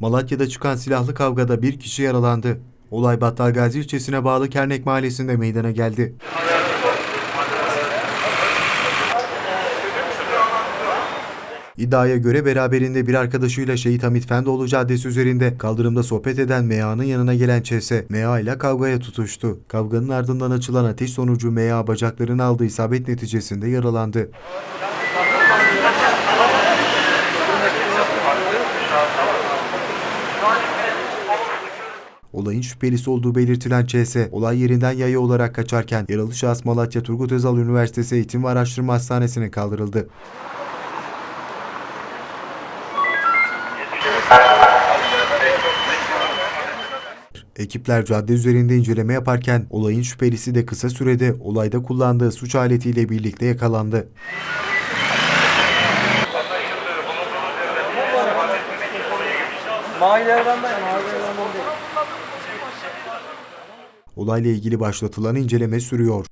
Malatya'da çıkan silahlı kavgada bir kişi yaralandı. Olay Battalgazi ilçesine bağlı Kernek mahallesinde meydana geldi. İddiaya göre beraberinde bir arkadaşıyla Şehit Hamit Fendoğlu Caddesi üzerinde kaldırımda sohbet eden Mea'nın yanına gelen CS, Mea ile kavgaya tutuştu. Kavganın ardından açılan ateş sonucu Mea bacaklarını aldığı isabet neticesinde yaralandı. Olayın şüphelisi olduğu belirtilen CS, olay yerinden yaya olarak kaçarken yaralı şahıs Malatya Turgut Özal Üniversitesi Eğitim ve Araştırma Hastanesi'ne kaldırıldı. Ekipler cadde üzerinde inceleme yaparken olayın şüphelisi de kısa sürede olayda kullandığı suç aletiyle birlikte yakalandı. Ben, değil. Olayla ilgili başlatılan inceleme sürüyor.